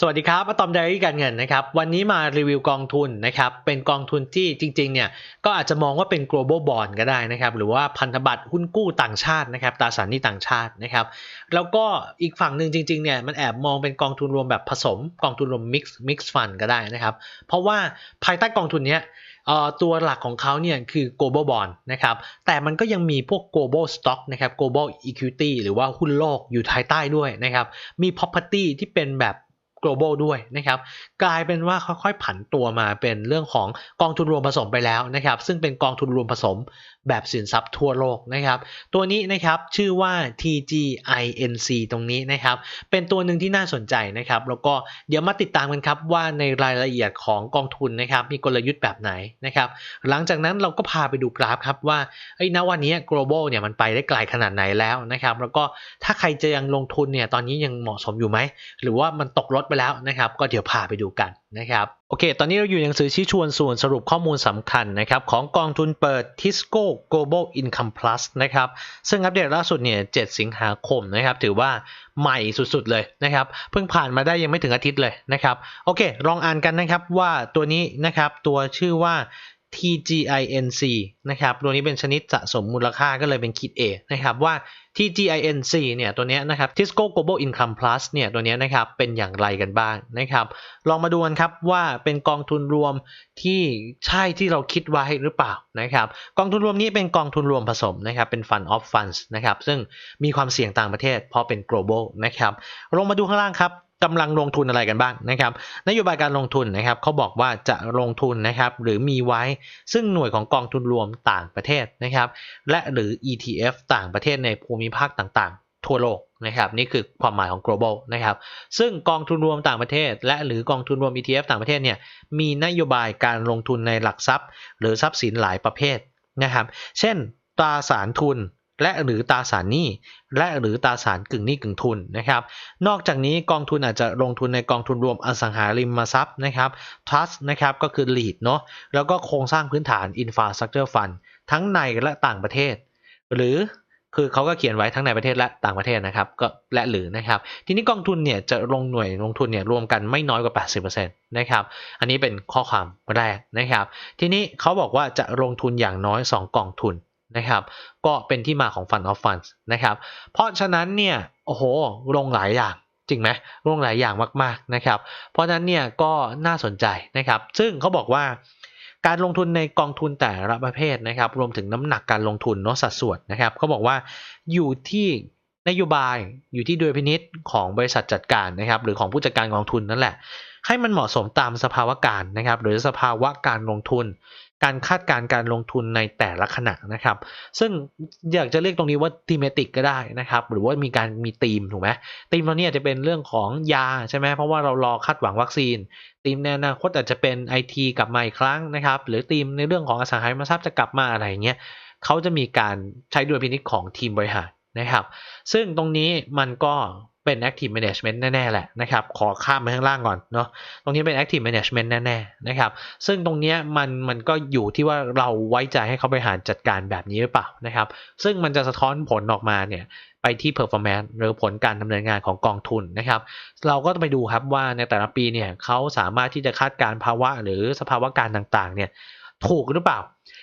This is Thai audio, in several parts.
สวัสดีครับอะตอมไดรี่การเงินนะครับ วันนี้มารีวิวกองทุนนะครับ เป็นกองทุนที่จริงๆ เนี่ย ก็อาจจะมองว่าเป็น global bond ก็ได้นะครับ หรือว่าพันธบัตรหุ้นกู้ต่างชาตินะครับ ตราสารหนี้ต่างชาตินะครับ แล้วก็อีกฝั่งหนึ่งจริงๆ เนี่ย มันแอบมองเป็นกองทุนรวมแบบผสม กองทุนรวม mix mix fund ก็ได้นะครับ เพราะว่าภายใต้กองทุนเนี้ยเอ่อตัวหลักของเขาเนี่ยคือ global bond นะครับ แต่มันก็ยังมีพวก global stock นะครับ global equity หรือว่าหุ้นโลกอยู่ภายใต้ด้วยนะครับ มี property ที่เป็นแบบ global ด้วยนะครับกลายเป็นว่าค่อยๆผันตัวมาเป็นเรื่องของกองทุนรวมผสมไปแล้วนะครับซึ่งเป็นกองทุนรวมผสม แบบสินทรัพย์ทั่วโลกนะครับ ตัวนี้นะครับชื่อว่า TGINC ตรงนี้นะครับ เป็นตัวหนึ่งที่น่าสนใจนะครับ แล้วก็เดี๋ยวมาติดตามกันครับว่าในรายละเอียดของกองทุนนะครับ มีกลยุทธ์แบบไหนนะครับ หลังจากนั้นเราก็พาไปดูกราฟครับว่าเอ้ยณวันนี้ global เนี่ยมันไปได้ไกลขนาดไหนแล้วนะครับ แล้วก็ถ้าใครจะยังลงทุนเนี่ยตอนนี้ยังเหมาะสมอยู่ไหมหรือว่ามันตกรถไปแล้วนะครับ ก็เดี๋ยวพาไปดูกันนะครับโอเค ตอนนี้เราอยู่ในหนังสือชี้ชวนส่วนสรุปข้อมูลสำคัญนะครับของกองทุนเปิด Tisco Global Income Plus นะครับซึ่งอัปเดตล่าสุดเนี่ย7สิงหาคมนะครับถือว่าใหม่สุดๆเลยนะครับเพิ่งผ่านมาได้ยังไม่ถึงอาทิตย์เลยนะครับโอเค ลองอ่านกันนะครับว่าตัวนี้นะครับตัวชื่อว่า TGINC นะครับ ตัวนี้เป็นชนิดสะสมมูลค่าก็เลยเป็นขีด A นะครับว่า TGINC เนี่ยตัวนี้นะครับ Tisco Global Income Plus เนี่ยตัวนี้นะครับเป็นอย่างไรกันบ้างนะครับ ลองมาดูกันครับว่าเป็นกองทุนรวมที่ใช่ที่เราคิดไว้หรือเปล่านะครับ กองทุนรวมนี้เป็นกองทุนรวมผสมนะครับเป็น Fund of Funds นะครับซึ่งมีความเสี่ยงต่างประเทศเพราะเป็น global นะครับ ลงมาดูข้างล่างครับ กำลังลงทุนอะไรกันบ้างนะครับ นโยบายการลงทุนนะครับเขาบอกว่าจะลงทุนนะครับหรือมีไว้ซึ่งหน่วยของกองทุนรวมต่างประเทศนะครับ และหรือ ETF ต่างประเทศในภูมิภาคต่างๆ ทั่วโลกนะครับนี่คือความหมายของ global นะครับซึ่งกองทุนรวมต่างประเทศ และหรือกองทุนรวม ETF ต่างประเทศเนี่ยมีนโยบายการลงทุนในหลักทรัพย์ หรือทรัพย์สินหลายประเภทนะครับ เช่นตราสารทุน และหรือตราสารหนี้และหรือตราสารกึ่งหนี้กึ่งทุนนะครับ นอกจากนี้กองทุนอาจจะลงทุนในกองทุนรวมอสังหาริมทรัพย์นะครับ trust นะครับก็คือ lead เนาะแล้วก็โครงสร้างพื้นฐาน infrastructure fund ทั้งในและต่างประเทศ หรือคือเขาก็เขียนไว้ทั้งในประเทศและต่างประเทศนะครับก็และหรือนะครับ ทีนี้กองทุนเนี่ยจะลงหน่วยลงทุนเนี่ยรวมกันไม่น้อยกว่า 80%นะครับ อันนี้เป็นข้อความแรกนะครับ ทีนี้เขาบอกว่าจะลงทุนอย่างน้อย 2 กองทุน นะครับ ก็เป็นที่มาของ Fund of Funds นะครับ เพราะฉะนั้นเนี่ย โอ้โห ลงหลายอย่างจริงไหมลงหลายอย่างมากๆนะครับ เพราะฉะนั้นเนี่ยก็น่าสนใจนะครับ ซึ่งเขาบอกว่าการลงทุนในกองทุนแต่ละประเภทนะครับ รวมถึงน้ำหนักการลงทุนเนาะสัดส่วนนะครับเขาบอกว่าอยู่ที่นโยบายอยู่ที่ดุลพินิษของบริษัทจัดการนะครับ หรือของผู้จัดการกองทุนนั่นแหละ ให้มันเหมาะสมตามสภาวะการนะครับ หรือสภาวะการลงทุน การคาดการณ์การลงทุนในแต่ละขณะนะครับ ซึ่งอยากจะเรียกตรงนี้ว่าทีมติกก็ได้นะครับ หรือว่ามีการมีธีมถูกไหมธีมเราเนี่ยจะเป็นเรื่องของยาใช่ไหมเพราะว่าเรารอคาดหวังวัคซีนธีมในอนาคตอาจจะเป็นไอทีกลับมาอีกครั้งนะครับ หรือธีมในเรื่องของอสังหาริมทรัพย์จะกลับมาอะไรเงี้ยเขาจะมีการใช้ดุลพินิจของทีมบริหารนะครับ ซึ่งตรงนี้มันก็ เป็น active management แน่ ๆ แหละนะครับ ขอข้ามไปข้างล่างก่อนเนาะตรงนี้เป็น active management แน่ ๆ นะครับ ซึ่งตรงนี้มันมันก็อยู่ที่ว่าเราไว้ใจให้เขาบริหารจัดการแบบนี้หรือเปล่านะครับ ซึ่งมันจะสะท้อนผลออกมาเนี่ยไปที่ performance หรือผลการดำเนินงานของกองทุนนะครับ เราก็ต้องไปดูครับว่าในแต่ละปีเนี่ยเขาสามารถที่จะคาดการภาวะหรือสภาวะการต่างๆเนี่ยถูกหรือเปล่า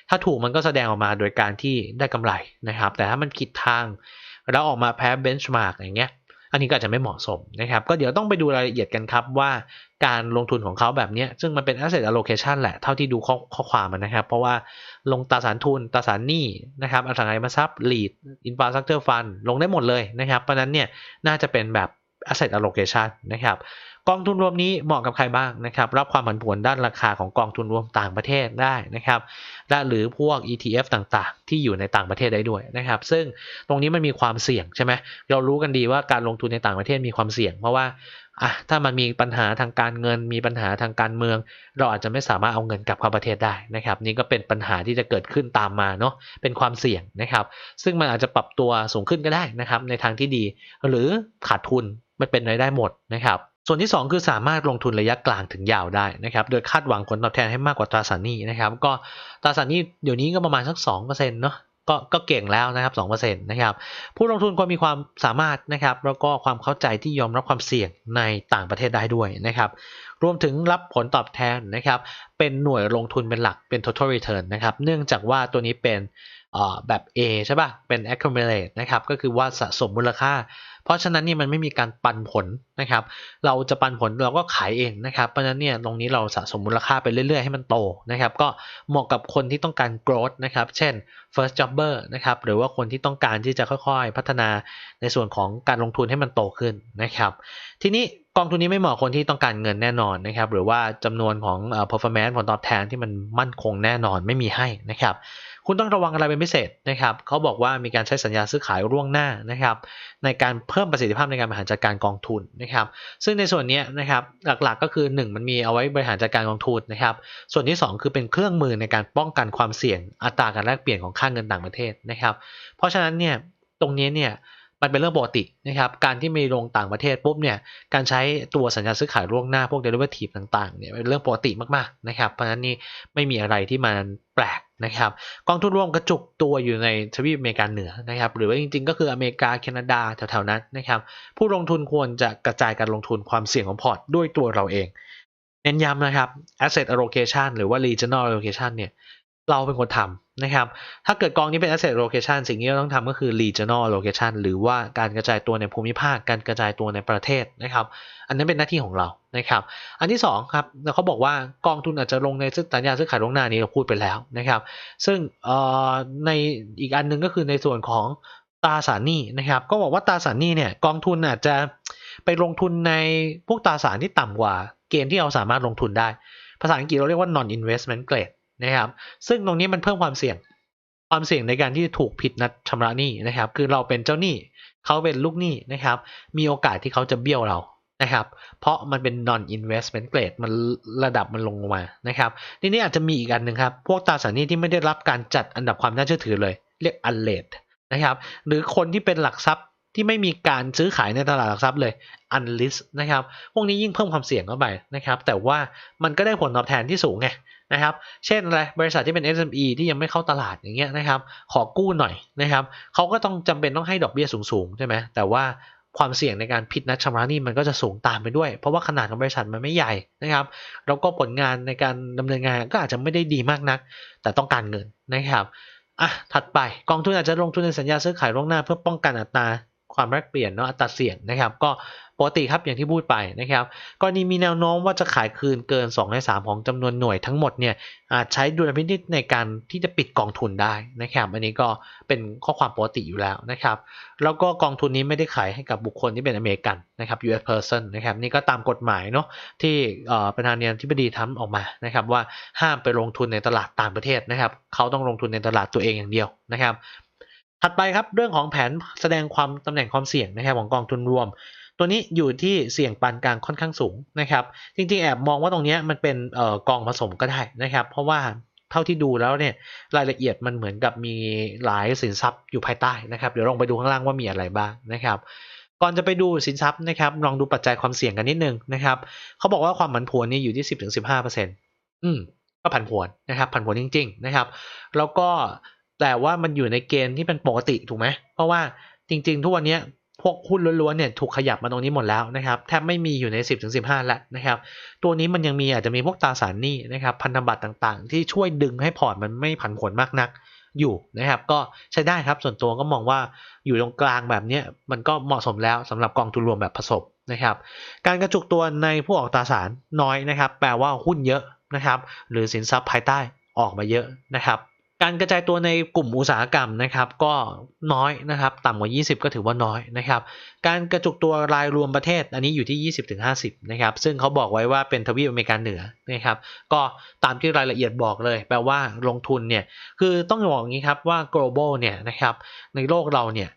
ถ้าถูกมันก็แสดงออกมาโดยการที่ได้กำไรนะครับ แต่ถ้ามันผิดทางแล้วออกมาแพ้เบนช์มาร์กอย่างเงี้ย อันนี้ก็จะไม่เหมาะสมนะครับ ก็เดี๋ยวต้องไปดูรายละเอียดกันครับว่าการลงทุนของเขาแบบนี้ซึ่งมันเป็น asset allocation แหละ เท่าที่ดูข้อข้อความมันนะครับ เพราะว่าลงตราสารทุนตราสารหนี้นะครับอสังหาริมทรัพย์ lead infrastructure fund ลงได้หมดเลยนะครับ เพราะนั้นเนี่ยน่าจะเป็นแบบ asset allocation นะครับ กองทุนรวมนี้เหมาะกับใครบ้างนะครับ รับความผันผวนด้านราคาของกองทุนรวมต่างประเทศได้นะครับ และหรือพวก ETF ต่างๆ ที่อยู่ในต่างประเทศได้ด้วยนะครับ ซึ่งตรงนี้มันมีความเสี่ยงใช่ไหมเรารู้กันดีว่าการลงทุนในต่างประเทศมีความเสี่ยง เพราะว่าอะถ้ามันมีปัญหาทางการเงิน มีปัญหาทางการเมือง เราอาจจะไม่สามารถเอาเงินกลับเข้าประเทศได้นะครับ นี่ก็เป็นปัญหาที่จะเกิดขึ้นตามมาเนาะเป็นความเสี่ยงนะครับ ซึ่งมันอาจจะปรับตัวสูงขึ้นก็ได้นะครับ ในทางที่ดี หรือขาดทุนมันเป็นรายได้หมดนะครับ ส่วนที่ 2 คือสามารถลงทุนระยะกลางถึงยาวได้นะครับโดยคาดหวังผลตอบแทนให้มากกว่าตราสารหนี้นะครับ ก็ตราสารหนี้เดี๋ยวนี้ก็ประมาณสัก2%เนาะก็ก็เก่งแล้วนะครับ2%นะครับผู้ลงทุนควรมีความสามารถนะครับแล้วก็ความเข้าใจที่ยอมรับความเสี่ยงในต่างประเทศได้ด้วยนะครับรวมถึงรับผลตอบแทนนะครับเป็นหน่วยลงทุนเป็นหลักเป็น total return นะครับเนื่องจากว่าตัวนี้เป็นแบบ A ใช่ป่ะเป็น accumulate นะครับก็คือว่าสะสมมูลค่า เพราะฉะนั้นนี่มันไม่มีการปันผลนะครับ เราจะปันผลเราก็ขายเองนะครับ เพราะฉะนั้นเนี่ยตรงนี้เราสะสมมูลค่าไปเรื่อยๆให้มันโตนะครับ ก็เหมาะกับคนที่ต้องการ growth นะครับ เช่น first jobber นะครับ หรือว่าคนที่ต้องการที่จะค่อยๆ พัฒนาในส่วนของการลงทุนให้มันโตขึ้นนะครับ ทีนี้กองทุนนี้ไม่เหมาะคนที่ต้องการเงินแน่นอนนะครับ หรือว่าจำนวนของ performance ผลตอบแทนที่มันมั่นคงแน่นอนไม่มีให้นะครับ คุณต้องระวังอะไรเป็นพิเศษนะครับเขาบอกว่ามีการใช้สัญญาซื้อขายร่วงหน้านะครับในการเพิ่มประสิทธิภาพในการบริหารจัดการกองทุนนะครับซึ่งในส่วนนี้นะครับหลักๆก็คือ 1 มันมีเอาไว้บริหารจัดการกองทุนนะครับส่วนที่ 2 คือเป็นเครื่องมือในการป้องกันความเสี่ยงอัตราการแลกเปลี่ยนของค่าเงินต่างประเทศนะครับเพราะฉะนั้นเนี่ยตรงนี้เนี่ย มันเป็นเรื่องปกตินะครับ การที่มีลงต่างประเทศปุ๊บเนี่ย การใช้ตัวสัญญาซื้อขายล่วงหน้าพวก derivative ต่างๆเนี่ยเป็นเรื่องปกติมากๆนะครับ เพราะฉะนั้นนี่ไม่มีอะไรที่มันแปลกนะครับ กองทุนรวมกระจุกตัวอยู่ในทวีปอเมริกาเหนือนะครับ หรือว่าจริงๆ ก็คืออเมริกาแคนาดาแถวๆนั้นนะครับ ผู้ลงทุนควรจะกระจายการลงทุนความเสี่ยงของพอร์ตด้วยตัวเราเอง เน้นย้ำนะครับ asset allocation หรือว่า regional allocation เนี่ย เราเป็นคนทำนะครับ ถ้าเกิดกองนี้เป็น asset location สิ่งที่เราต้องทำก็คือ regional allocation หรือว่าการกระจายตัวในภูมิภาค การกระจายตัวในประเทศนะครับ อันนั้นเป็นหน้าที่ของเรานะครับ อันที่2ครับเขาบอกว่ากองทุนอาจจะลงในสัญญาซื้อขายล่วงหน้านี้เราพูดไปแล้วนะครับ ซึ่งในอีกอันนึงก็คือในส่วนของตราสารหนี้นะครับ ก็บอกว่าตราสารหนี้เนี่ยกองทุนอาจจะไปลงทุนในพวกตราสารที่ต่ำกว่า เกณฑ์ที่เราสามารถลงทุนได้ ภาษาอังกฤษเราเรียกว่า non investment grade นะครับ ซึ่งตรงนี้มันเพิ่มความเสี่ยง ความเสี่ยงในการที่ถูกผิดนัดชำระหนี้นะครับ คือเราเป็นเจ้าหนี้เขาเป็นลูกหนี้นะครับ มีโอกาสที่เขาจะเบี้ยวเรานะครับ เพราะมันเป็น non investment grade มันระดับมันลงมานะครับทีนี้อาจจะมีอีกอันหนึ่งครับ พวกตราสารหนี้ที่ไม่ได้รับการจัดอันดับความน่าเชื่อถือเลย เรียก unrated นะครับ หรือคนที่เป็นหลักทรัพย์ ที่ไม่มีการซื้อขายในตลาดหลักทรัพย์เลย unlist นะครับ พวกนี้ยิ่งเพิ่มความเสี่ยงเข้าไปนะครับ แต่ว่ามันก็ได้ผลตอบแทนที่สูงไงนะครับ เช่นอะไร บริษัทที่เป็น SME ที่ยังไม่เข้าตลาดอย่างเงี้ยนะครับ ขอกู้หน่อยนะครับ เขาก็ต้องจำเป็นต้องให้ดอกเบี้ยสูงๆใช่ไหมแต่ว่าความเสี่ยงในการผิดนัดชำระหนี้มันก็จะสูงตามไปด้วย เพราะว่าขนาดของบริษัทมันไม่ใหญ่นะครับ แล้วก็ผลงานในการดำเนินงานก็อาจจะไม่ได้ดีมากนัก แต่ต้องการเงินนะครับอะถัดไปกองทุนอาจจะลงทุนในสัญญาซื้อขายล่วงหน้าเพื่อป้องกันอัตรา ความแลกเปลี่ยนเนาะอัตราเสี่ยงนะครับ ก็ปกติครับอย่างที่พูดไปนะครับกรณีมีแนวโน้มว่าจะขายคืนเกิน2ใน3ของจำนวนหน่วยทั้งหมดเนี่ยอาจใช้ดุลพินิจในการที่จะปิดกองทุนได้นะครับอันนี้ก็เป็นข้อความปกติอยู่แล้วนะครับแล้วก็กองทุนนี้ไม่ได้ขายให้กับบุคคลที่เป็นอเมริกันนะครับ U.S. person นะครับนี่ก็ตามกฎหมายเนาะที่ประธานาธิบดีทำออกมานะครับว่าห้ามไปลงทุนในตลาดต่างประเทศนะครับเขาต้องลงทุนในตลาดตัวเองอย่างเดียวนะครับ ถัดไปครับเรื่องของแผนแสดงความตำแหน่งความเสี่ยงนะครับของกองทุนรวม ตัวนี้อยู่ที่เสี่ยงปานกลางค่อนข้างสูงนะครับ จริงๆแอบมองว่าตรงนี้มันเป็นออกองผสมก็ได้นะครับ เพราะว่าเท่าที่ดูแล้วเนี่ยรายละเอียดมันเหมือนกับมีหลายสินทรัพย์อยู่ภายใต้นะครับ เดี๋ยวลองไปดูข้างล่างว่ามีอะไรบ้างนะครับก่อนจะไปดูสินทรัพย์นะครับลองดูปัจจัยความเสี่ยงกันนิดนึงนะครับเขาบอกว่าความผันผวนนี่อยู่ที่10-15%อืมก็ผันผวนนะครับผันผวนจริง ๆ นะครับ แล้วก็ แต่ว่ามันอยู่ในเกณฑ์ที่เป็นปกติถูกไหมเพราะว่าจริง ๆ ทุกวันนี้พวกหุ้นล้วนๆเนี่ยถูกขยับมาตรงนี้หมดแล้วนะครับแทบไม่มีอยู่ใน 10-15ถึงแล้วนะครับตัวนี้มันยังมีอาจจะมีพวกตราสารหนี้นะครับพันธบัตรต่างๆ ที่ช่วยดึงให้พอร์ตมันไม่ผันผวนมากนักอยู่นะครับก็ใช้ได้ครับส่วนตัวก็มองว่าอยู่ตรงกลางแบบนี้มันก็เหมาะสมแล้วสำหรับกองทุนรวมแบบผสมนะครับการกระจุกตัวในพวกออกตราสารน้อยนะครับ แปลว่าหุ้นเยอะนะครับหรือสินทรัพย์ภายใต้ออกมาเยอะนะครับ การกระจายตัวในกลุ่มอุตสาหกรรมนะครับก็น้อยนะครับต่ำกว่า 20 ก็ถือว่าน้อยนะครับการกระจุกตัวรายรวมประเทศอันนี้อยู่ที่ 20-50นะครับซึ่งเขาบอกไว้ว่าเป็นทวีปอเมริกาเหนือนะครับก็ตามที่รายละเอียดบอกเลย แปลว่าลงทุนเนี่ยคือต้องบอกอย่างนี้ครับว่า global เนี่ยนะครับในโลกเราเนี่ย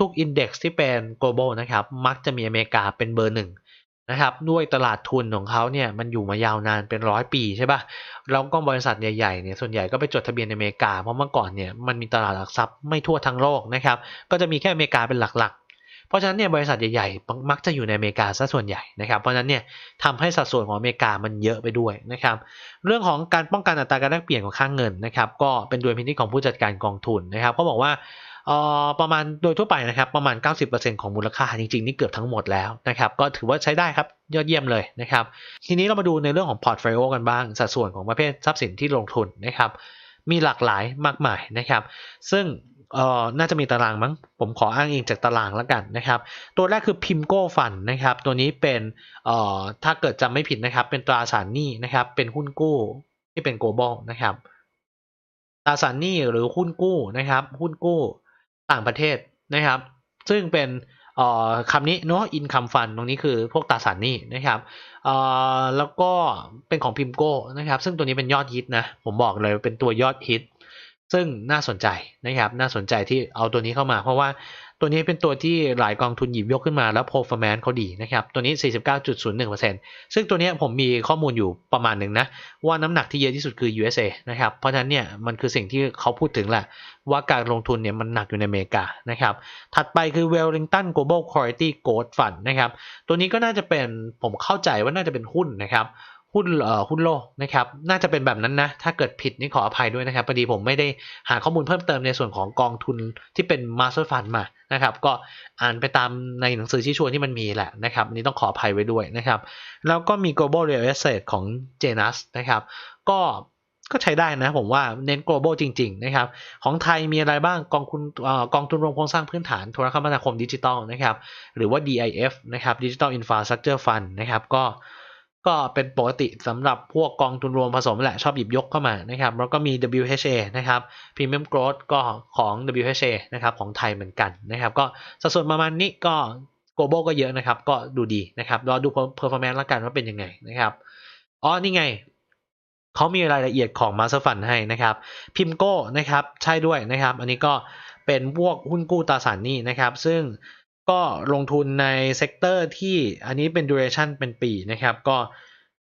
ทุกๆ index ที่เป็น global นะครับมักจะมีอเมริกาเป็นเบอร์หนึ่ง นะครับด้วยตลาดทุนของเขาเนี่ยมันอยู่มายาวนานเป็นร้อยปีใช่ปะ่ะแล้วก็บริษัทใหญ่ๆเนี่ยส่วนใหญ่ก็ไปจดทะเบียนในอเมริกา เพราะเมื่อก่อนเนี่ยมันมีตลาดหลักทรัพย์ไม่ทั่วทั้งโลกนะครับก็จะมีแค่อเมริกาเป็นหลักๆ เพราะฉะนั้นเนี่ยบริษัทใหญ่ๆ มักจะอยู่ในอเมริกาซะส่วนใหญ่นะครับเพราะฉะนั้นเนี่ยทำให้สัดส่วนของอเมริกามันเยอะไปด้วยนะครับเรื่องของการป้องกันอัตราการแลกเปลี่ยนของค่างเงินนะครับก็เป็นดุลพินิจของผู้จัดการกองทุนนะครับเขาบอกว่า ออประมาณโดยทั่วไปนะครับประมาณ 90%ของมูลค่าจริงๆนี่เกือบทั้งหมดแล้วนะครับก็ถือว่าใช้ได้ครับยอดเยี่ยมเลยนะครับทีนี้เรามาดูในเรื่องของพอร์ตโฟลิโอกันบ้าง สัดส่วนของประเภททรัพย์สินที่ลงทุนนะครับมีหลากหลายมากมายนะครับ ซึ่งเอ่อน่าจะมีตารางมั้ง ผมขออ้างอิงจากตารางแล้วกันนะครับ ตัวแรกคือพิมโก้ฟันนะครับ ตัวนี้เป็นเอ่อถ้าเกิดจำไม่ผิดนะครับ เป็นตราสารหนี้นะครับ เป็นหุ้นกู้ที่เป็น global นะครับ ตราสารหนี้หรือหุ้นกู้นะครับ หุ้นกู้ ต่างประเทศนะครับ ซึ่งเป็นคำนี้เนาะ Incomfun ตรงนี้คือพวกตราสารหนี้นะครับเอ่อแล้วก็เป็นของพิมโก้นะครับ ซึ่งตัวนี้เป็นยอดฮิตนะ ผมบอกเลยเป็นตัวยอดฮิต ซึ่งน่าสนใจนะครับน่าสนใจที่เอาตัวนี้เข้ามา เพราะว่าตัวนี้เป็นตัวที่หลายกองทุนหยิบยกขึ้นมาแล้ว performance เขาดีนะครับ ตัวนี้ 49.01%ซึ่งตัวนี้ผมมีข้อมูลอยู่ประมาณหนึ่งนะ ว่าน้ำหนักที่เยอะที่สุดคือ USA นะครับ เพราะฉะนั้นเนี่ยมันคือสิ่งที่เขาพูดถึงแหละ ว่าการลงทุนเนี่ยมันหนักอยู่ในอเมริกานะครับ ถัดไปคือ Wellington Global Quality Growth Fund นะครับ ตัวนี้ก็น่าจะเป็นผมเข้าใจว่าน่าจะเป็นหุ้นนะครับ หุ้นเอ่อหุ้นโลกนะครับ น่าจะเป็นแบบนั้นนะ ถ้าเกิดผิดนี่ขออภัยด้วยนะครับพอดีผมไม่ได้หาข้อมูลเพิ่มเติมในส่วนของกองทุนที่เป็น Master Fund มานะครับ ก็อ่านไปตามในหนังสือชี้ชวนที่มันมีแหละนะครับนนี้ต้องขออภัยไว้ด้วยนะครับ แล้วก็มี Global Real Estate ของ Janus นะครับ ก็ก็ใช้ได้นะผมว่าเน้น global จริง ๆ นะครับ ของไทยมีอะไรบ้างกองทุนกองทุนรวมโครงสร้างพื้นฐานโทรคมนาคมดิจิตอลนะครับ หรือว่า DIF นะครับ Digital Infrastructure Fund นะครับก็ ก็เป็นปกติสำหรับพวกกองทุนรวมผสมแหละชอบหยิบยกเข้ามานะครับ แล้วก็มี WHA นะครับ Premium Growth ก็ของ WHA นะครับของไทยเหมือนกันนะครับ ก็สัดส่วนประมาณนี้ก็ global ก็เยอะนะครับ ก็ดูดีนะครับรอดู performance แล้วกันว่าเป็นยังไงนะครับอ๋อนี่ไงเขามีรายละเอียดของ Master Fund ให้นะครับพิมโก้นะครับใช่ด้วยนะครับ อันนี้ก็เป็นพวกหุ้นกู้ตราสารหนี้นะครับ ซึ่ง ก็ลงทุนในเซกเตอร์ที่อันนี้เป็น duration เป็นปีนะครับ ก็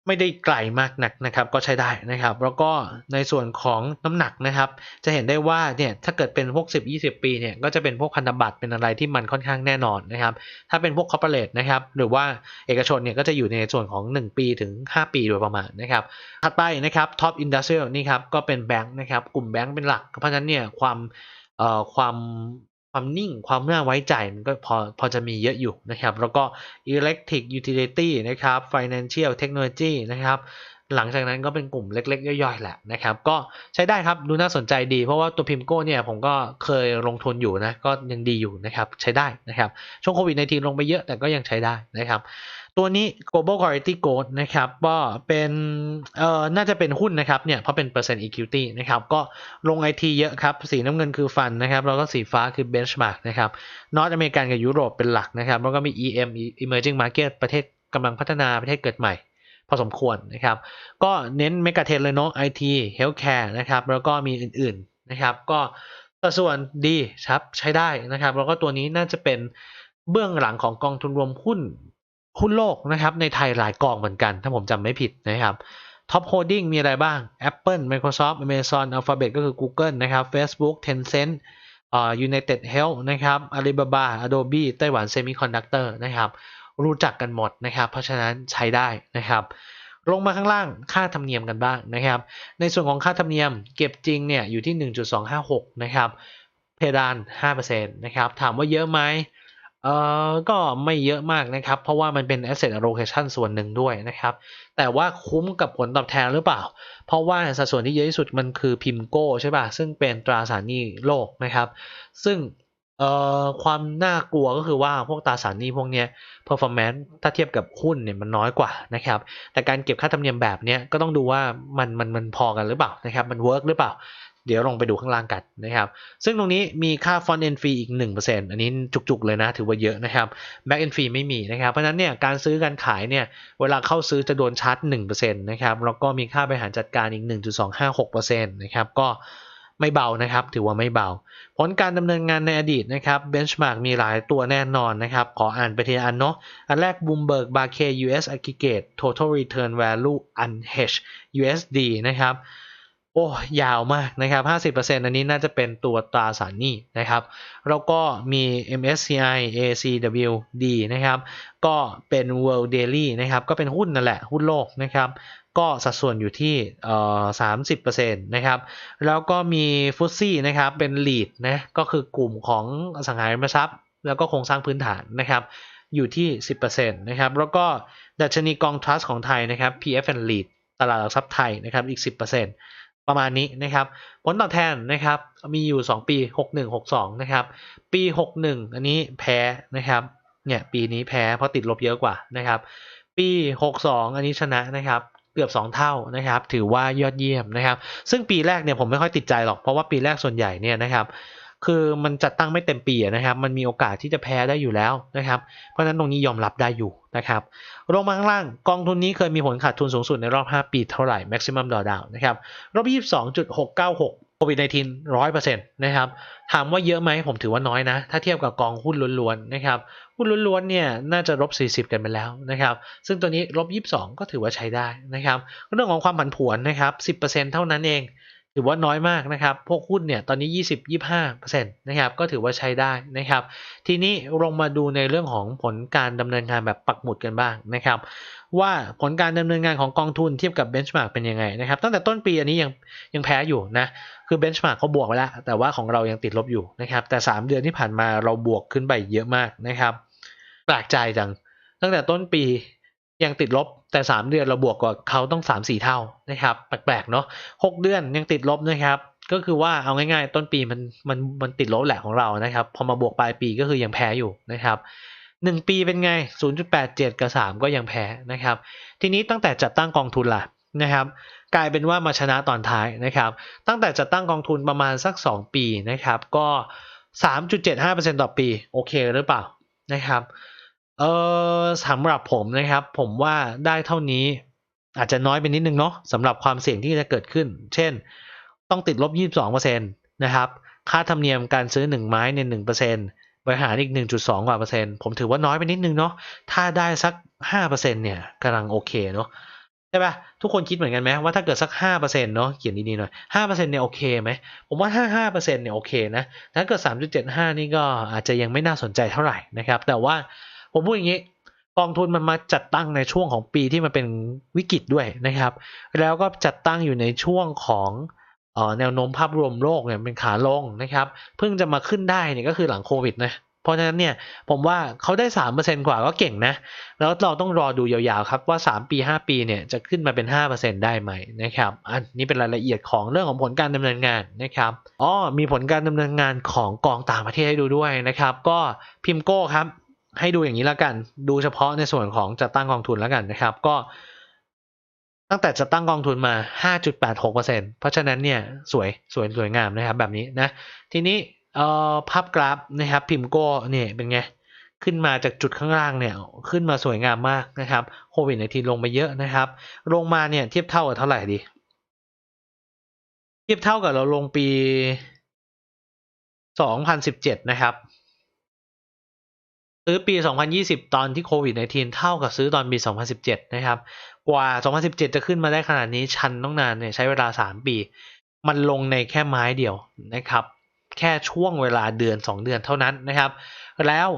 ไม่ได้ไกลมากนักนะครับ ก็ใช้ได้นะครับ แล้วก็ในส่วนของน้ำหนักนะครับ จะเห็นได้ว่าเนี่ยถ้าเกิดเป็นพวก 10-20 ปีเนี่ยก็จะเป็นพวกพันธบัตรเป็นอะไรที่มันค่อนข้างแน่นอนนะครับ ถ้าเป็นพวก corporate นะครับหรือว่าเอกชนเนี่ยก็จะอยู่ในส่วนของ 1 ปีถึง 5 ปีโดยประมาณนะครับถัดไปนะครับ top industrial นี่ครับก็เป็นแบงค์นะครับกลุ่มแบงค์เป็นหลักเพราะฉะนั้นเนี่ยความเอ่อความ ความนิ่งความน่าไว้ใจมันก็พอพอจะมีเยอะอยู่นะครับ แล้วก็ electric utility นะครับ financial technology นะครับ หลังจากนั้นก็เป็นกลุ่มเล็กๆ ย่อยๆแหละนะครับ ก็ใช้ได้ครับดูน่าสนใจดี เพราะว่าตัวพิมโก้เนี่ยผมก็เคยลงทุนอยู่นะก็ยังดีอยู่นะครับใช้ได้นะครับช่วงโควิดในทีลงไปเยอะแต่ก็ยังใช้ได้นะครับตัวนี้ global quality growth นะครับก็เป็นเอ่อน่าจะเป็นหุ้นนะครับเนี่ยเพราะเป็นเปอร์เซ็นต์ equity นะครับก็ลง IT เยอะครับสีน้ำเงินคือฟันนะครับแล้วก็สีฟ้าคือ benchmark นะครับนอตอเมริกันกับยุโรปเป็นหลักนะครับแล้วก็มี EM emerging market ประเทศกำลังพัฒนาประเทศเกิดใหม่ อสมควรนะครับ ก็เน้นเมกะเทรนเลยเนาะ IT healthcare นะครับ แล้วก็มีอื่นๆนะครับ ก็สัดส่วนดีครับใช้ได้นะครับ แล้วก็ตัวนี้น่าจะเป็นเบื้องหลังของกองทุนรวมหุ้นหุ้นโลกนะครับในไทยหลายกองเหมือนกัน ถ้าผมจำไม่ผิดนะครับท็อปโ l ดดิ้งมีอะไรบ้าง Apple Microsoft Amazon Alphabet ก็คือ Google นะครับ Facebook Tencent อ่า United Health นะครับ Alibaba Adobe ไต้หวัน Semiconductor นะครับ รู้จักกันหมดนะครับ เพราะฉะนั้นใช้ได้นะครับลงมาข้างล่างค่าธรรมเนียมกันบ้างนะครับ ในส่วนของค่าธรรมเนียมเก็บจริงเนี่ยอยู่ที่ 1.256 นะครับ เพดาน 5%นะครับ ถามว่าเยอะไหมเอ่อก็ไม่เยอะมากนะครับ เพราะว่ามันเป็น asset allocation ส่วนหนึ่งด้วยนะครับ แต่ว่าคุ้มกับผลตอบแทนหรือเปล่า เพราะว่าสัดส่วนที่เยอะที่สุดมันคือพิมโก้ใช่ป่ะ ซึ่งเป็นตราสารหนี้โลกนะครับ ซึ่ง เอ่อความน่ากลัวก็คือว่าพวกตราสารหนี้พวกเนี้ย performance ถ้าเทียบกับหุ้นเนี่ยมันน้อยกว่านะครับ แต่การเก็บค่าธรรมเนียมแบบเนี้ยก็ต้องดูว่ามันมันมันพอกันหรือเปล่านะครับ มัน work หรือเปล่า เดี๋ยวลงไปดูข้างล่างกันนะครับ ซึ่งตรงนี้มีค่า front end fee อีก 1%อันนี้จุกๆเลยนะ ถือว่าเยอะนะครับ back end fee ไม่มีนะครับ เพราะฉะนั้นเนี่ยการซื้อการขายเนี่ยเวลาเข้าซื้อจะโดนชาร์จ1%นะครับ แล้วก็มีค่าบริหารจัดการอีก 1.256%นะครับ ก็ ไม่เบานะครับ ถือว่าไม่เบา ผลการดำเนินงานในอดีตนะครับ benchmark มีหลายตัวแน่นอนนะครับ ขออ่านไปทีละอันเนาะอันแรก Bloomberg Barclay US Aggregate Total Return Value Unhedged USD นะครับโอ้ยาวมากนะครับ 50%อันนี้น่าจะเป็นตัวตราสารหนี้นะครับ แล้วก็มี MSCI ACWD นะครับ ก็เป็น World Daily นะครับ ก็เป็นหุ้นนั่นแหละ หุ้นโลกนะครับ ก็สัดส่วนอยู่ที่เปอ่อ30%นต์นะครับ แล้วก็มีฟุตซี่นะครับ เป็น lead นะ ก็คือกลุ่มของสังหาริมทรัพย์ แล้วก็โครงสร้างพื้นฐานนะครับอยู่ที่ 10%นะครับ แล้วก็ดัชนีกองทรัสของไทยนะครับ PFN Lead ตลาดหลักทรัพย์ไทยนะครับ อีก 10%ประมาณนี้นะครับ ผลตอบแทนนะครับ มีอยู่ 2 ปี 61 62 นะครับ ปี 61 อันนี้แพ้นะครับ เนี่ย ปีนี้แพ้เพราะติดลบเยอะกว่านะครับ ปี 62 อันนี้ชนะนะครับ เกือบ 2 เท่านะครับ ถือว่ายอดเยี่ยมนะครับ ซึ่งปีแรกเนี่ยผมไม่ค่อยติดใจหรอก เพราะว่าปีแรกส่วนใหญ่เนี่ยนะครับ คือมันจัดตั้งไม่เต็มปีนะครับ มันมีโอกาสที่จะแพ้ได้อยู่แล้วนะครับ เพราะฉะนั้นตรงนี้ยอมรับได้อยู่นะครับลงมาข้างล่างกองทุนนี้เคยมีผลขาดทุนสูงสุดในรอบ 5 ปีเท่าไหร่ maximum drawdown นะครับรอบ 22.696 วิด 19 100%นะครับ ถามว่าเยอะไหมผมถือว่าน้อยนะ ถ้าเทียบกับกองหุ้นล้วนๆนะครับ หุ้นล้วนๆเนี่ยน่าจะลบ 40 กันไปแล้วนะครับ ซึ่งตัวนี้ลบ 22 ก็ถือว่าใช้ได้นะครับ เรื่องของความผันผวนนะครับ 10%เท่านั้นเอง ถือว่าน้อยมากนะครับ พวกหุ้นเนี่ยตอนนี้ 20-25%นะครับ ก็ถือว่าใช้ได้นะครับ ทีนี้ลงมาดูในเรื่องของผลการดำเนินงานแบบปักหมุดกันบ้างนะครับว่าผลการดำเนินงานของกองทุนเทียบกับเบนช์มาร์กเป็นยังไงนะครับ ตั้งแต่ต้นปีอันนี้ยังยังแพ้อยู่นะ คือเบนช์มาร์กเขาบวกไปแล้ว แต่ว่าของเรายังติดลบอยู่นะครับแต่ 3 เดือนที่ผ่านมาเราบวกขึ้นไปเยอะมากนะครับแปลกใจจัง ตั้งแต่ต้นปียังติดลบแต่ 3 เดือนเราบวกกว่าเขาต้อง 3 4 เท่านะครับแปลกๆเนาะ6เดือนยังติดลบนะครับก็คือว่าเอาง่ายๆ ต้นปีมันมันมันติดลบแหละของเรานะครับ พอมาบวกปลายปีก็คือยังแพ้อยู่นะครับ1ปีเป็นไง 0.87 กับ 3 ก็ยังแพ้นะครับ ทีนี้ตั้งแต่จัดตั้งกองทุนล่ะ นะครับกลายเป็นว่ามาชนะตอนท้ายนะครับ ตั้งแต่จัดตั้งกองทุนประมาณสัก 2 ปีนะครับ ก็ 3.75%ต่อปี โอเคหรือเปล่านะครับเออสำหรับผมนะครับ ผมว่าได้เท่านี้อาจจะน้อยไปนิดนึงเนาะสำหรับความเสี่ยงที่จะเกิดขึ้น เช่น ต้องติดลบ 22%นะครับ ค่าธรรมเนียมการซื้อ 1 ไม้ใน1%บริหารอีก 1.2 กว่าเปอร์เซ็นต์ผมถือว่าน้อยไปนิดนึงเนาะถ้าได้สัก 5%เนี่ยกำลังโอเคเนาะ ใช่ปะทุกคนคิดเหมือนกันไหมว่าถ้าเกิดสัก5%เนาะเขียนดีๆหน่อย5%เนี่ยโอเคไหมผมว่าถ้า5%เนี่ยโอเคนะถ้าเกิด 3.75 นี่ก็อาจจะยังไม่น่าสนใจเท่าไหร่นะครับ แต่ว่าผมพูดอย่างนี้กองทุนมันมาจัดตั้งในช่วงของปีที่มันเป็นวิกฤตด้วยนะครับ แล้วก็จัดตั้งอยู่ในช่วงของออแนวโน้มภาพรวมโลกเนี่ยเป็นขาลงนะครับ เพิ่งจะมาขึ้นได้เนี่ยก็คือหลังโควิดนะ เพราะฉะนั้นเนี่ยผมว่าเขาได้3%กว่าก็เก่งนะ แล้วเราต้องรอดูยาวๆครับว่า 3 ปี 5 ปีเนี่ยจะขึ้นมาเป็น 5%ได้ไหมนะครับอันนี้เป็นรายละเอียดของเรื่องของผลการดำเนินงานนะครับอ๋อมีผลการดำเนินงานของกองต่างประเทศให้ดูด้วยนะครับ ก็พิมโก้ครับ ให้ดูอย่างนี้แล้วกัน ดูเฉพาะในส่วนของจัดตั้งกองทุนแล้วกันนะครับ ก็ตั้งแต่จะตั้งกองทุนมา 5.86%เพราะฉะนั้นเนี่ยสวยสวยสวยงามนะครับแบบนี้นะ ทีนี้ เอ่อภาพกราฟนะครับพิมโก้เนี่ยเป็นไง ขึ้นมาจากจุดข้างล่างเนี่ย ขึ้นมาสวยงามมากนะครับโควิดในทีลงไปเยอะนะครับ ลงมาเนี่ยเทียบเท่ากับเท่าไหร่ดี เทียบเท่ากับเราลงปี2017นสิบเจ็ดนะครับซื้อปี 2020 ตอนที่โควิดในทีเท่ากับซื้อตอนปี 2017 นะครับ กว่า 2017 จะขึ้นมาได้ขนาดนี้ชันต้องนานเนี่ยใช้เวลา 3 ปี มันลงในแค่ไม้เดียวนะครับ แค่ช่วงเวลาเดือน 2 เดือนเท่านั้นนะครับ แล้ว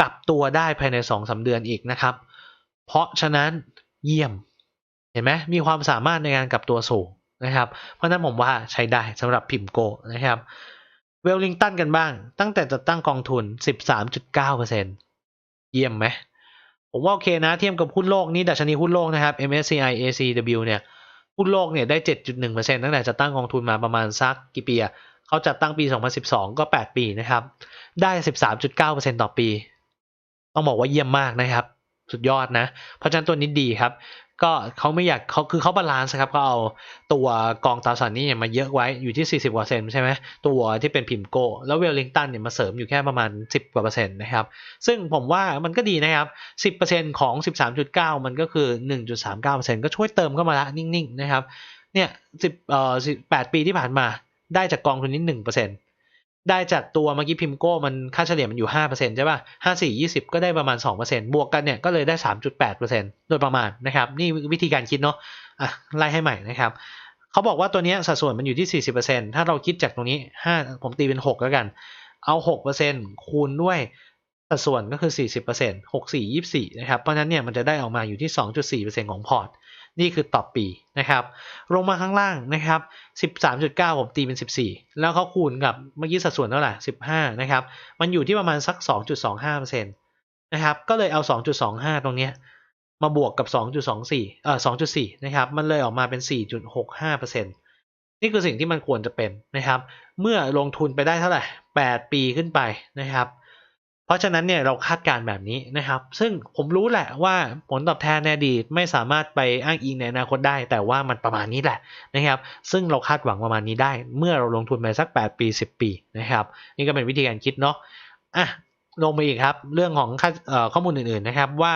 กลับตัวได้ภายใน2-3เดือนอีกนะครับ เพราะฉะนั้นเยี่ยมเห็นไหมมีความสามารถในการกลับตัวสูงนะครับ เพราะฉะนั้นผมว่าใช้ได้สำหรับพิมโกนะครับเวลลิงตันกันบ้าง ตั้งแต่จะตั้งกองทุน 13.9%เยี่ยมไหมผมว่าโอเคนะเทียบกับหุ้นโลกนี่ดัชนีหุ้นโลกนะครับ MSCI ACW เนี่ยหุ้นโลกเนี่ยได้ 7.1%ตั้งแต่จะตั้งกองทุนมาประมาณสักกี่ปีอะ เขาจัดตั้งปี 2012 ก็ 8 ปีนะครับ ได้ 13.9%ต่อปี ต้องบอกว่าเยี่ยมมากนะครับ สุดยอดนะ เพราะฉะนั้นตัวนี้ดีครับ ก็เขาไม่อยากเขาคือเขาบาลานซ์ครับเขาเอาตัวกองตราสารนี้เนี่มาเยอะไว้อยู่ที่ 40กว่าเปอร์เซ็นต์ใช่ไหมตัวที่เป็นพิมโก้ แล้วเวลลิงตันเนี่ยมาเสริมอยู่แค่ประมาณ 10 กว่าเปอร์เซ็นต์นะครับ ซึ่งผมว่ามันก็ดีนะครับ 10%ของ 13.9 มันก็คือ 1.39%ก็ช่วยเติมเข้ามาละนิ่งๆนะครับเนี่ย10เอ่อ18 ปีที่ผ่านมา ได้จากกองทุนนี้1%ได้จากตัวเมื่อกี้พิมโก้มันค่าเฉลี่ยมันอยู่5%ใช่ป่ะ5 4 20ก็ได้ประมาณ2%บวกกันเนี่ยก็เลยได้3.8%โดยประมาณนะครับ นี่วิธีการคิดเนาะอะไล่ให้ใหม่นะครับเขาบอกว่าตัวเนี้ยสัดส่วนมันอยู่ที่ 40%ถ้าเราคิดจากตรงนี้ 5 ผมตีเป็น 6 แล้วกัน เอา 6%คูณด้วยสัดส่วนก็คือ 40% 6 4 24 นะครับ เพราะฉะนั้นเนี่ยมันจะได้ออกมาอยู่ที่ 2.4%ของพอร์ต นี่คือต่อปีนะครับลงมาข้างล่างนะครับ 13.9 ผมตีเป็น 14 แล้วเขาคูณกับเมื่อกี้สัดส่วนเท่าไหร่15 นะครับ มันอยู่ที่ประมาณสัก 2.25%นะครับ ก็เลยเอา 2.25 ตรงเนี้ยมาบวกกับ 2.24 เอ่อ 2.4 นะครับ มันเลยออกมาเป็น 4.65%นี่คือสิ่งที่มันควรจะเป็นนะครับ เมื่อลงทุนไปได้เท่าไหร่ 8 ปีขึ้นไปนะครับ เพราะฉะนั้นเนี่ยเราคาดการณ์แบบนี้นะครับ ซึ่งผมรู้แหละว่าผลตอบแทนในอดีตไม่สามารถไปอ้างอิงในอนาคตได้ แต่ว่ามันประมาณนี้แหละนะครับ ซึ่งเราคาดหวังประมาณนี้ได้ เมื่อเราลงทุนไปสัก 8 ปี 10 ปีนะครับ นี่ก็เป็นวิธีการคิดเนาะอะลงไปอีกครับ เรื่องของค่าเอ่อข้อมูลอื่นๆนะครับว่า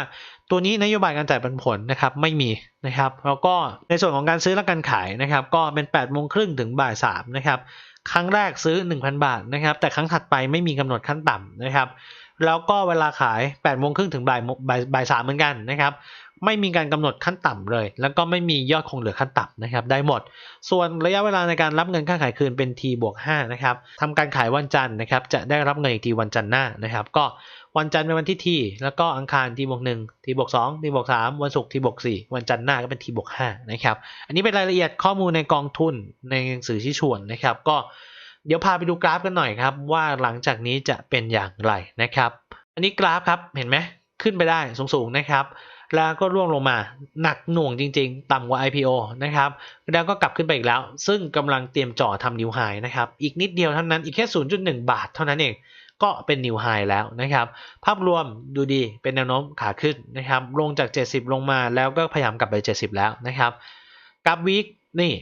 ตัวนี้นโยบายการจ่ายปันผลนะครับไม่มีนะครับ แล้วก็ในส่วนของการซื้อและการขายนะครับ ก็เป็น8ปดโมงครึ่งถึงบ่ายสามนะครับ ครั้งแรกซื้อ 1,000 บาทนะครับ แต่ครั้งถัดไปไม่มีกำหนดขั้นต่ำนะครับ แล้วก็เวลาขาย8ปดโมงครึ่งถึงบ่ายบ่ายายสามเหมือนกันนะครับ ไม่มีการกำหนดขั้นต่ำเลย แล้วก็ไม่มียอดคงเหลือขั้นต่ำนะครับ ได้หมด ส่วนระยะเวลาในการรับเงินค่าขายคืนเป็น T บวก5นะครับทำการขายวันจันทร์นะครับ จะได้รับเงินอีกทีวันจันทร์หน้านะครับ ก็ วันจันทร์เป็นวันที่ T แล้วก็อังคาร T บวก1 T บวก2 T บวก3วันศุกร์ T บวก4วันจันทร์หน้าก็เป็น T บวก5นะครับ อันนี้เป็นรายละเอียดข้อมูลในกองทุนในหนังสือที่ชวนนะครับ ก็เดี๋ยวพาไปดูกราฟกันหน่อยครับ ว่าหลังจากนี้จะเป็นอย่างไรนะครับ อันนี้กราฟครับเห็นไหมขึ้นไปได้สูงๆนะครับแล้วก็ร่วงลงมาหนักหน่วงจริงๆ ต่ำกว่า IPO นะครับ แล้วก็กลับขึ้นไปอีกแล้ว ซึ่งกำลังเตรียมจ่อทำนิวไฮนะครับ อีกนิดเดียวเท่านั้นอีกแค่ 0.1 บาทเท่านั้นเอง ก็เป็นนิวไฮแล้วนะครับภาพรวมดูดีเป็นแนวโน้มขาขึ้นนะครับลงจาก 70 ลงมาแล้วก็พยายามกลับไป 70 แล้วนะครับกราฟวีคนี่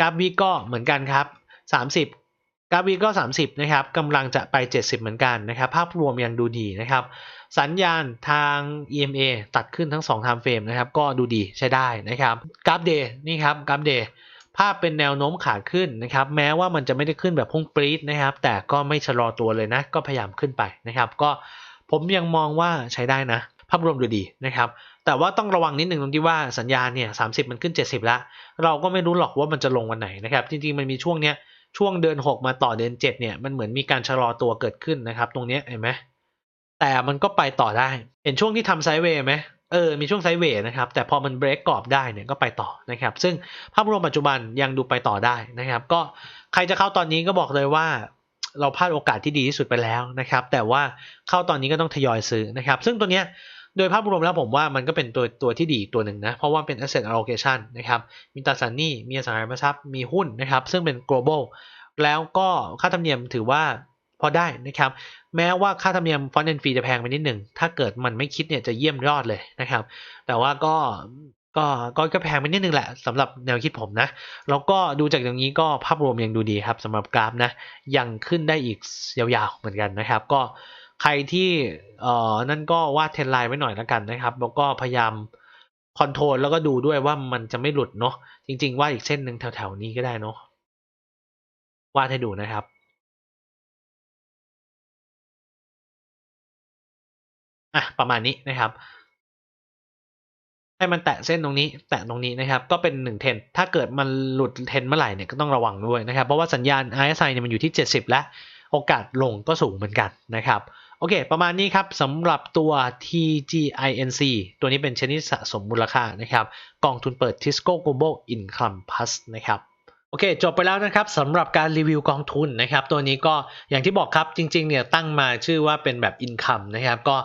กราฟวีคก็เหมือนกันครับ 30กราฟวีก็ 30 นะครับกำลังจะไป 70 เหมือนกันนะครับ ภาพรวมยังดูดีนะครับ สัญญาณทาง EMA ตัดขึ้นทั้ง2 time frame นะครับ ก็ดูดีใช้ได้นะครับ กราฟเดย์นี่ครับ กราฟเดย์ ภาพเป็นแนวโน้มขาขึ้นนะครับ แม้ว่ามันจะไม่ได้ขึ้นแบบพุ่งปรี๊ดนะครับ แต่ก็ไม่ชะลอตัวเลยนะ ก็พยายามขึ้นไปนะครับ ก็ผมยังมองว่าใช้ได้นะ ภาพรวมดูดีนะครับ แต่ว่าต้องระวังนิดหนึ่งตรงที่ว่าสัญญาณเนี่ยสามันขึ้น 70 แล้ว เราก็ไม่รู้หรอกว่ามันจะลงวันไหนนะครับ จริงๆมันมีช่วงเนี้ยช่วงเดือน 6 มาต่อเดือน 7 เนี่ยมันเหมือนมีการชะลอตัวเกิดขึ้นนะครับ ตรงเนี้ยเห็นไหมแต่มันก็ไปต่อได้ เห็นช่วงที่ทำไซด์เวย์ไหม เออ มีช่วงไซเวย์นะครับ แต่พอมันเบรกกรอบได้เนี่ยก็ไปต่อนะครับ ซึ่งภาพรวมปัจจุบันยังดูไปต่อได้นะครับ ก็ใครจะเข้าตอนนี้ก็บอกเลยว่า เราพลาดโอกาสที่ดีที่สุดไปแล้วนะครับ แต่ว่าเข้าตอนนี้ก็ต้องทยอยซื้อนะครับ ซึ่งตัวเนี้ยโดยภาพรวมแล้วผมว่ามันก็เป็นตัวตัวที่ดีตัวหนึ่งนะ เพราะว่าเป็น asset allocation นะครับ มีตราสารหนี้ มีอสังหาริมทรัพย์ มีหุ้นนะครับ ซึ่งเป็น global แล้วก็ค่าธรรมเนียมถือว่า พอได้นะครับ แม้ว่าค่าธรรมเนียมฟอนต์แอนฟรีจะแพงไปนิดหนึ่ง ถ้าเกิดมันไม่คิดเนี่ยจะเยี่ยมยอดเลยนะครับ แต่ว่าก็ก็ก็ก็แพงไปนิดนึงแหละสำหรับแนวคิดผมนะ แล้วก็ดูจากอย่างนี้ก็ภาพรวมยังดูดีครับสำหรับกราฟนะ ยังขึ้นได้อีกยาวๆเหมือนกันนะครับ ก็ใครที่เอ่อนั่นก็วาดเทรนไลน์ไว้หน่อยแล้วกันนะครับ แล้วก็พยายามคอนโทรลแล้วก็ดูด้วยว่ามันจะไม่หลุดเนาะจริง ๆ ว่าดอีกเส้นหนึ่งแถวๆนี้ก็ได้เนาะวาดให้ดูนะครับ อะประมาณนี้นะครับให้มันแตะเส้นตรงนี้แตะตรงนี้นะครับก็เป็น1เทนถ้าเกิดมันหลุดเทนเมื่อไหร่เนี่ยก็ต้องระวังด้วยนะครับ เพราะว่าสัญญาณ RSI เนี่ยมันอยู่ที่ 70 แล้ว โอกาสลงก็สูงเหมือนกันนะครับโอเค ประมาณนี้ครับสำหรับตัว TGINC ตัวนี้เป็นชนิดสะสมมูลค่านะครับ กองทุนเปิด Tisco Global Income Plus นะครับ โอเค จบไปแล้วนะครับสำหรับการรีวิวกองทุนนะครับ ตัวนี้ก็อย่างที่บอกครับจริงๆเนี่ยตั้งมาชื่อว่าเป็นแบบ income นะครับ ก็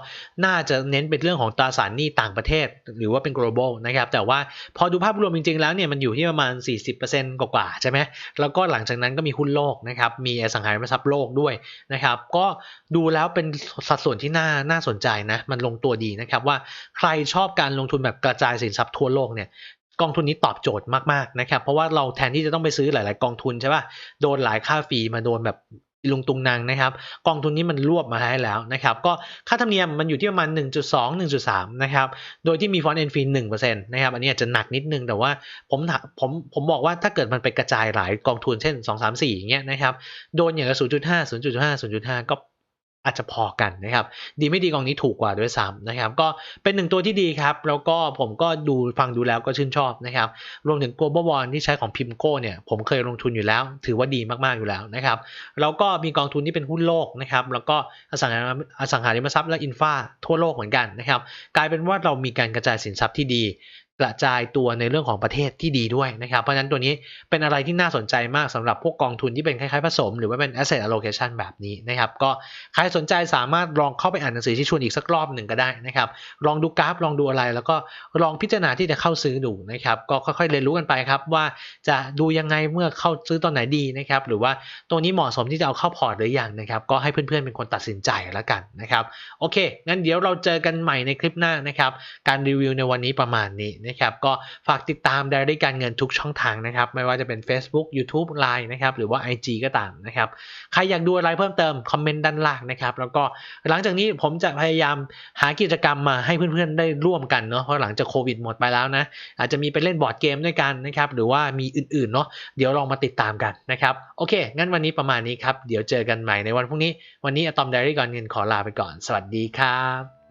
น่าจะเน้นเป็นเรื่องของตราสารหนี้ต่างประเทศ หรือว่าเป็น global นะครับ แต่ว่าพอดูภาพรวมจริงๆแล้วเนี่ยมันอยู่ที่ประมาณ 40%กว่าๆใช่ไหมแล้วก็หลังจากนั้นก็มีหุ้นโลกนะครับ มีอสังหาริมทรัพย์โลกด้วยนะครับ ก็ดูแล้วเป็นสัดส่วนที่น่าน่าสนใจนะมันลงตัวดีนะครับว่าใครชอบการลงทุนแบบกระจายสินทรัพย์ทั่วโลกเนี่ย กองทุนนี้ตอบโจทย์มากๆนะครับ เพราะว่าเราแทนที่จะต้องไปซื้อหลาย ๆ กองทุนใช่ป่ะโดนหลายค่าฟรีมาโดนแบบลุงตุงนางนะครับ กองทุนนี้มันรวบมาให้แล้วนะครับ ก็ค่าธรรมเนียมมันอยู่ที่ประมาณ 1.2 1.3 นะครับ โดยที่มีฟอนต์เอ็นฟรี1%นะครับ อันนี้อาจจะหนักนิดนึง แต่ว่าผมถามผมผมบอกว่าถ้าเกิดมันไปกระจายหลายกองทุนเช่น 2 3 4 อย่างเงี้ยนะครับ โดนอย่างละ0.5 0.5 0.5 ก็ อาจจะพอกันนะครับ ดีไม่ดีกองนี้ถูกกว่าด้วยซ้ำนะครับ ก็เป็นหนึ่งตัวที่ดีครับ แล้วก็ผมก็ดูฟังดูแล้วก็ชื่นชอบนะครับ รวมถึง global bond ที่ใช้ของพิมโก้เนี่ยผมเคยลงทุนอยู่แล้ว ถือว่าดีมากๆอยู่แล้วนะครับ แล้วก็มีกองทุนที่เป็นหุ้นโลกนะครับ แล้วก็อสังหาอสังหาริมทรัพย์และอินฟาทั่วโลกเหมือนกันนะครับ กลายเป็นว่าเรามีการกระจายสินทรัพย์ที่ดี กระจายตัวในเรื่องของประเทศที่ดีด้วยนะครับ เพราะฉะนั้นตัวนี้เป็นอะไรที่น่าสนใจมากสำหรับพวกกองทุนที่เป็นคล้ายๆผสม หรือว่าเป็น asset allocation แบบนี้นะครับ ก็ใครสนใจสามารถลองเข้าไปอ่านหนังสือที่ชวนอีกสักรอบหนึ่งก็ได้นะครับ ลองดูกราฟลองดูอะไร แล้วก็ลองพิจารณาที่จะเข้าซื้อดูนะครับ ก็ค่อยๆเรียนรู้กันไปครับว่าจะดูยังไงเมื่อเข้าซื้อตอนไหนดีนะครับ หรือว่าตัวนี้เหมาะสมที่จะเอาเข้าพอร์ตหรือยังนะครับ ก็ให้เพื่อนๆเป็นคนตัดสินใจแล้วกันนะครับ โอเค งั้นเดี๋ยวเราเจอกันใหม่ในคลิปหน้านะครับ การรีวิวในวันนี้ประมาณนี้นะครับก็ฝากติดตามได้ด้วยการเงินทุกช่องทางนะครับ ไม่ว่าจะเป็น Facebook YouTube Line นะครับหรือว่า IG ก็ตามนะครับใครอยากดูอะไรเพิ่มเติมคอมเมนต์ด้านล่างนะครับแล้วก็หลังจากนี้ผมจะพยายามหากิจกรรมมาให้เพื่อนๆได้ร่วมกันเนาะเพราะหลังจากโควิดหมดไปแล้วนะอาจจะมีไปเล่นบอร์ดเกมด้วยกันนะครับหรือว่ามีอื่นๆเนาะเดี๋ยวลองมาติดตามกันนะครับโอเค งั้นวันนี้ประมาณนี้ครับเดี๋ยวเจอกันใหม่ในวันพรุ่งนี้ วันนี้อะตอมไดรี่ก่อนเงินขอลาไปก่อน สวัสดีครับ